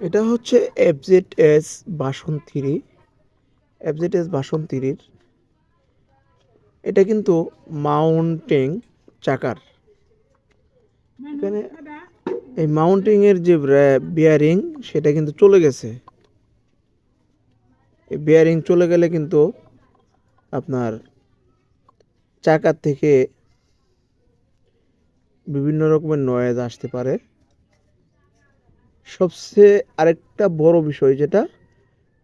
এটা হচ্ছে F Z S version three F Z S version থ্রির এটা কিন্তু মাউন্টিং চাকার। এখানে এই মাউন্টিং এর যে বিয়ারিং সেটা কিন্তু চলে গেছে। এই বিয়ারিং চলে গেলে কিন্তু আপনার চাকার থেকে বিভিন্ন রকমের নয়েজ আসতে পারে। সবচেয়ে আরেকটা বড় বিষয় যেটা,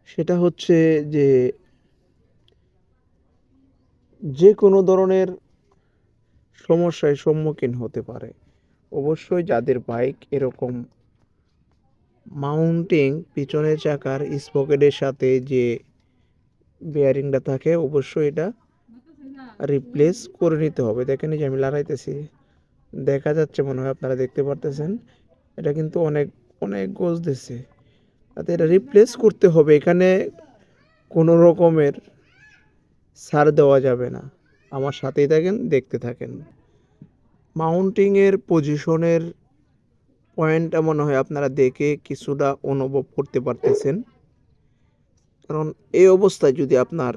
সেটা হচ্ছে যে যে কোনো ধরনের সমস্যায় সম্মুখীন হতে পারে। অবশ্যই যাদের বাইক এরকম মাউন্টিং পিছনের চাকার স্পকেটের সাথে যে বেয়ারিংটা থাকে, অবশ্যই এটা রিপ্লেস করে নিতে হবে। দেখেন যে আমি লড়াইতেছি। দেখা যাচ্ছে মনে হয় আপনারা দেখতে পারতেছেন, এটা কিন্তু অনেক অনেক গোজ দিচ্ছে তাতে এটা রিপ্লেস করতে হবে। এখানে কোনো রকমের সার দেওয়া যাবে না। আমার সাথেই থাকেন, দেখতে থাকেন। মাউন্টিংয়ের পজিশনের পয়েন্টটা মনে হয় আপনারা দেখে কিছুটা অনুভব করতে পারতেছেন। কারণ এই অবস্থায় যদি আপনার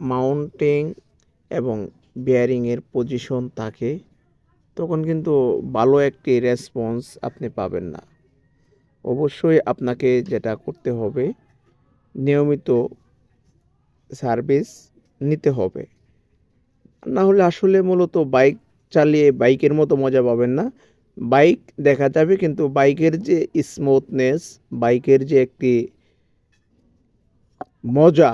মাউন্টিং এবং বেয়ারিংয়ের পজিশন থাকে তখন কিন্তু ভালো একটি রেসপন্স আপনি পাবেন না। অবশ্যই আপনাকে যেটা করতে হবে, নিয়মিত সার্ভিস নিতে হবে। না হলে আসলে মূলত বাইক চালিয়ে বাইকের মতো মজা পাবেন না। বাইক দেখা যাবে কিন্তু বাইকের যে স্মুথনেস বাইকের যে একটি মজা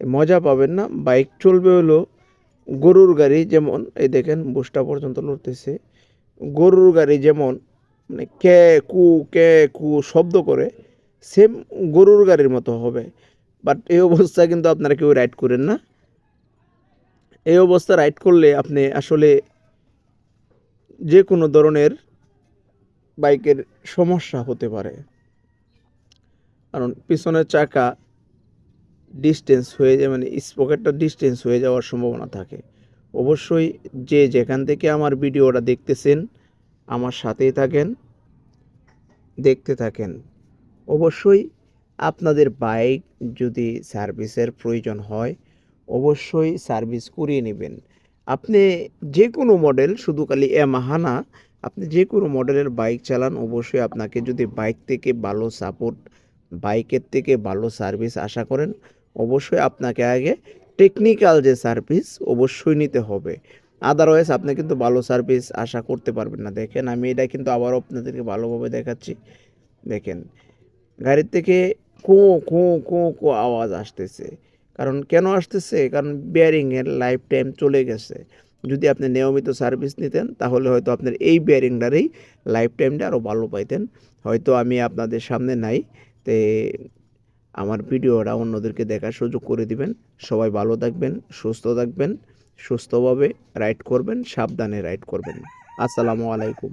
মজা পাবেন না। বাইক চলবে হলো গরুর গাড়ি যেমন, এই দেখেন বুসটা পর্যন্ত লড়তেছে গরুর গাড়ি যেমন মানে কে, কু কে, কু শব্দ করে সেম গরুর গাড়ির মতো হবে। বাট এই অবস্থা কিন্তু আপনারা কেউ রাইড করেন না। এই অবস্থা রাইড করলে আপনি আসলে যে কোনো ধরনের বাইকের সমস্যা হতে পারে। কারণ পিছনের চাকা ডিস্টেন্স হয়ে যায় মানে স্পকেটটা ডিস্টেন্স হয়ে যাওয়ার সম্ভাবনা থাকে। অবশ্যই যে যেখান থেকে আমার ভিডিওটা দেখতেছেন, আমার সাথেই থাকেন, দেখতে থাকেন। অবশ্যই আপনাদের বাইক যদি সার্ভিসের প্রয়োজন হয়, অবশ্যই সার্ভিস করিয়ে নেবেন। আপনি যে কোনো মডেল শুধু খালি ইয়ামাহা না, আপনি যে কোনো মডেলের বাইক চালান, অবশ্যই আপনাকে যদি বাইক থেকে ভালো সাপোর্ট বাইকের থেকে ভালো সার্ভিস আশা করেন অবশ্যই আপনাকে আগে টেকনিক্যাল যে সার্ভিস অবশ্যই নিতে হবে। আদারওয়াইজ আপনি কিন্তু ভালো সার্ভিস আশা করতে পারবেন না। দেখেন, আমি এটা কিন্তু আবারও আপনাদেরকে ভালোভাবে দেখাচ্ছি। দেখেন, গাড়ির থেকে কো কো কো কো আওয়াজ আসতেছে। কারণ কেন আসতেছে? কারণ বিয়ারিংয়ের লাইফ টাইম চলে গেছে। যদি আপনি নিয়মিত সার্ভিস নিতেন, তাহলে হয়তো আপনার এই বেয়ারিংটারই লাইফ টাইমটা আরও ভালো পাইতেন। হয়তো আমি আপনাদের সামনে নাই। তে আমার ভিডিওটা অন্যদেরকে দেখার সুযোগ করে দিবেন। সবাই ভালো থাকবেন, সুস্থ থাকবেন, সুস্থভাবে রাইড করবেন, সাবধানে রাইড করবেন। আসসালামু আলাইকুম।